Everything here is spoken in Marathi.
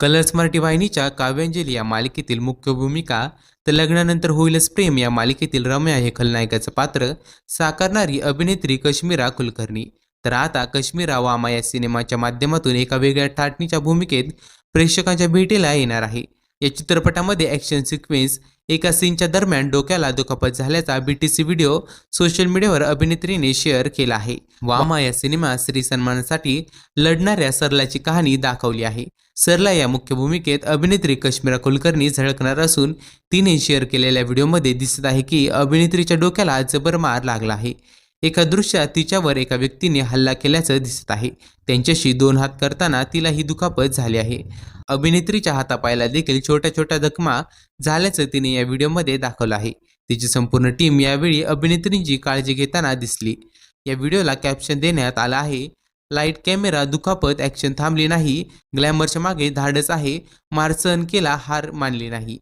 कलर्स मराठी वाहिनीच्या काव्यांजली या मालिकेतील मुख्य भूमिका तर लग्नानंतर होईलच प्रेम या मालिकेतील रम्या हे खलनायकाचं पात्र साकारणारी अभिनेत्री कश्मीरा कुलकर्णी. तर आता कश्मीरा वामा या सिनेमाच्या माध्यमातून एका वेगळ्या ठाटणीच्या भूमिकेत प्रेक्षकांच्या भेटीला येणार आहे. या चित्रपटामध्ये ॲक्शन सिक्वेन्स एका सीनच्या दरम्यान डोक्याला दुखापत झाल्याचा बीटीसी व्हिडिओ सोशल मीडियावर अभिनेत्रीने शेअर केला आहे. वामा या सिनेमात स्त्री सन्मानासाठी लढणाऱ्या सरलाची कहाणी दाखवली आहे. सरला या मुख्य भूमिकेत अभिनेत्री कश्मीरा कुलकर्णी झळकणार असून तिने शेअर केलेल्या व्हिडिओमध्ये दिसत आहे की अभिनेत्रीच्या डोक्याला जबर मार लागला आहे. एका दृश्यात तिच्यावर एका व्यक्तीने हल्ला केल्याचं दिसत आहे. त्यांच्याशी दोन हात करताना तिला ही दुखापत झाली आहे. अभिनेत्रीच्या हातापायाला देखील छोट्या छोट्या जखमा झाल्याचं तिने या व्हिडिओमध्ये दाखवलं आहे. तिची संपूर्ण टीम यावेळी अभिनेत्रींची काळजी घेताना दिसली. या व्हिडिओला कॅप्शन देण्यात आलं आहे लाइट कॅमेरा दुखापत ॲक्शन थांबली नाही. ग्लॅमरच्या मागे धाडस आहे. मार्सन केला हार मानली नाही.